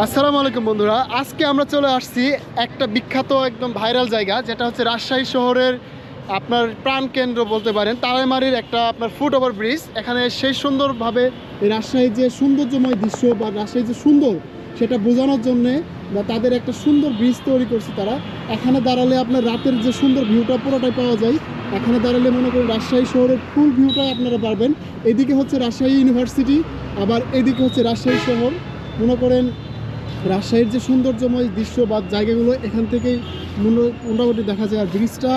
আসসালামু আলাইকুম বন্ধুরা, আজকে আমরা চলে আসছি একটা বিখ্যাত একদম ভাইরাল জায়গা, যেটা হচ্ছে রাজশাহী শহরের আপনার প্রাণকেন্দ্র বলতে পারেন, তারাইমারির একটা আপনার ফুট ওভার ব্রিজ। এখানে সেই সুন্দরভাবে রাজশাহীর যে সৌন্দর্যময় দৃশ্য বা রাজশাহী যে সুন্দর, সেটা বোঝানোর জন্যে বা তাদের একটা সুন্দর ব্রিজ তৈরি করছে তারা। এখানে দাঁড়ালে আপনার রাতের যে সুন্দর ভিউটা পুরোটাই পাওয়া যায়। এখানে দাঁড়ালে মনে করেন রাজশাহী শহরের ফুল ভিউটাই আপনারা পারবেন। এদিকে হচ্ছে রাজশাহী ইউনিভার্সিটি, আবার এদিকে হচ্ছে রাজশাহী শহর। মনে করেন রাজশাহীর যে সৌন্দর্যময় দৃশ্য বা জায়গাগুলো, এখান থেকেই মোটামুটি দেখা যায়। আর ব্রিজটা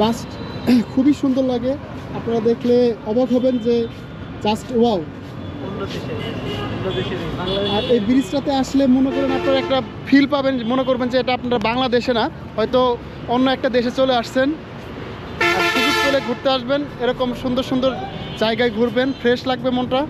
জাস্ট খুবই সুন্দর লাগে। আপনারা দেখলে অবাক হবেন যে জাস্ট ওয়াও আর এই ব্রিজটাতে আসলে মনে করেন আপনারা একটা ফিল পাবেন, মনে করবেন যে এটা আপনারা বাংলাদেশে না, হয়তো অন্য একটা দেশে চলে আসছেন। সুযোগ ঘুরতে আসবেন, এরকম সুন্দর সুন্দর জায়গায় ঘুরবেন ফ্রেশ লাগবে মনটা।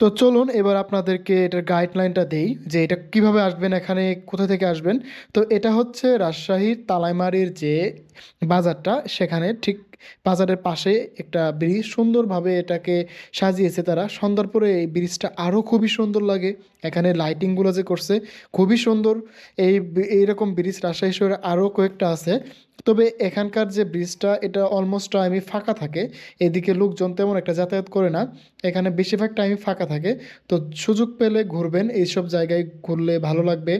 তো চলুন এবার আপনাদেরকে এটার গাইডলাইনটা দেই যে এটা কীভাবে আসবেন, এখানে কোথা থেকে আসবেন। তো এটা হচ্ছে রাজশাহীর তালাইমারির যে বাজারটা, সেখানে ঠিক বাজারের পাশে একটা ব্রিজ। সুন্দরভাবে এটাকে সাজিয়েছে তারা। সন্ধ্যার পরে এই ব্রিজটা আরও খুবই সুন্দর লাগে। এখানে লাইটিংগুলো যে করছে, খুবই সুন্দর। এই এইরকম ব্রিজ রাজশাহী শহরে আরও কয়েকটা আছে। তবে এখানকার যে ব্রিজটা, এটা অলমোস্ট টাইমই ফাঁকা থাকে। এদিকে লোকজন তেমন একটা যাতায়াত করে না। এখানে বেশিরভাগ টাইমই ফাঁকা থাকে। তো সুযোগ পেলে ঘুরবেন, এইসব জায়গায় ঘুরলে ভালো লাগবে।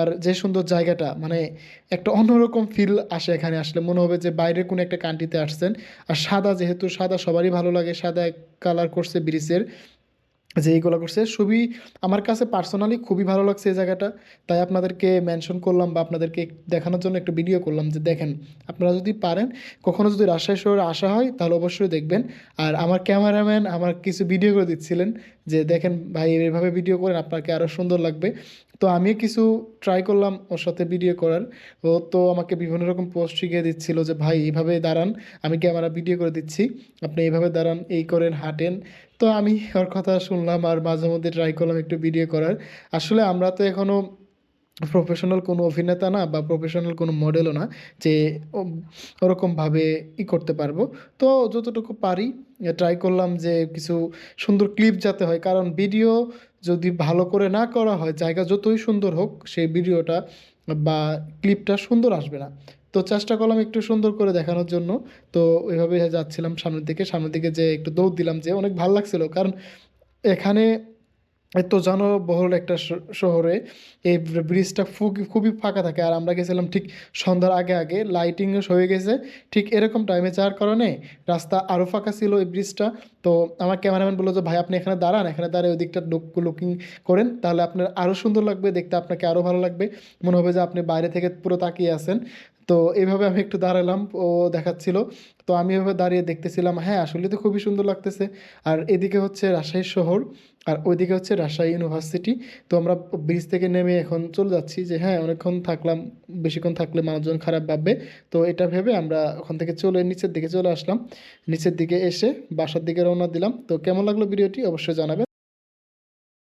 আর যে সুন্দর জায়গাটা মানে একটা অন্যরকম ফিল আসে এখানে। আসলে মনে হবে যে বাইরের কোনো একটা কান্ট্রিতে আসছেন। আর সাদা যেহেতু, সাদা সবারই ভালো লাগে। সাদা কালার করছে ব্রিজের। যে এইগুলো করছে খুবই আমার কাছে পার্সোনালি খুবই ভালো লাগছে এই জায়গাটা। তাই আপনাদেরকে মেনশন করলাম বা আপনাদেরকে দেখানোর জন্য একটা ভিডিও করলাম যে দেখেন, আপনারা যদি পারেন কখনও যদি রাজশাহী শহরে আসা হয়, তাহলে অবশ্যই দেখবেন। আর আমার ক্যামেরাম্যান আমার কিছু ভিডিও করে দিচ্ছিলেন যে দেখেন ভাই এইভাবে ভিডিও করেন, আপনাকে আরও সুন্দর লাগবে। তো আমি কিছু ট্রাই করলাম ওর সাথে ভিডিও করার। ও তো আমাকে বিভিন্ন রকম পোস্ট শিখিয়ে দিচ্ছিল যে, ভাই, এইভাবে দাঁড়ান, আমি ক্যামেরা ভিডিও করে দিচ্ছি। আপনি এইভাবে দাঁড়ান, এই করেন, হাঁটেন। তো আমি ওর কথা শুনলাম আর মাঝে মধ্যে ট্রাই করলাম একটু ভিডিও করার। আসলে আমরা তো এখনও প্রফেশনাল কোনো অভিনেতা না বা প্রফেশনাল কোনো মডেলও না যে ওরকমভাবে ই করতে পারব। তো যতটুকু পারি ট্রাই করলাম যে কিছু সুন্দর ক্লিপ যাতে হয়। কারণ ভিডিও যদি ভালো করে না করা হয়, জায়গা যতই সুন্দর হোক, সেই ভিডিওটা বা ক্লিপটা সুন্দর আসবে না। তো চেষ্টা করলাম একটু সুন্দর করে দেখানোর জন্য। তো ওইভাবে যাচ্ছিলাম সামনের দিকে। সামনের দিকে যে একটু দৌড় দিলাম যে অনেক ভালো লাগছিল। কারণ এখানে এত জনবহুল একটা শহরে এই ব্রিজটা খুবই খুবই ফাঁকা থাকে। আর আমরা গেছিলাম ঠিক সন্ধ্যার আগে আগে লাইটিংও হয়ে গেছে। ঠিক এরকম টাইমে যাওয়ার কারণে রাস্তা আরও ফাঁকা ছিল এই ব্রিজটা। তো আমার ক্যামেরাম্যান বলল যে, ভাই, আপনি এখানে দাঁড়ান, এখানে দাঁড়িয়ে ওই দিকটা লুকিং করেন, তাহলে আপনার আরও সুন্দর লাগবে, দেখতে আপনাকে আরও ভালো লাগবে। মনে হবে যে, আপনি বাইরে থেকে পুরো তাকিয়ে আছেন। তো এইভাবে আমি একটু দাঁড়ালাম, ও দেখাচ্ছিল। তো আমি এভাবে দাঁড়িয়ে দেখতেছিলাম হ্যাঁ আসলে তো খুবই সুন্দর লাগতেছে। আর এদিকে হচ্ছে রাজশাহী শহর, আর ওইদিকে হচ্ছে রাজশাহী ইউনিভার্সিটি। তো আমরা ব্রিজ থেকে নেমে এখন চলে যাচ্ছি যে হ্যাঁ অনেকক্ষণ থাকলাম, বেশিক্ষণ থাকলে মানুষজন খারাপ ভাববে। তো এটা ভেবে আমরা ওখান থেকে চলে, নিচের দিকে চলে আসলাম। নিচের দিকে এসে বাসার দিকে রওনা দিলাম। তো কেমন লাগল ভিডিওটি? অবশ্যই জানাবেন।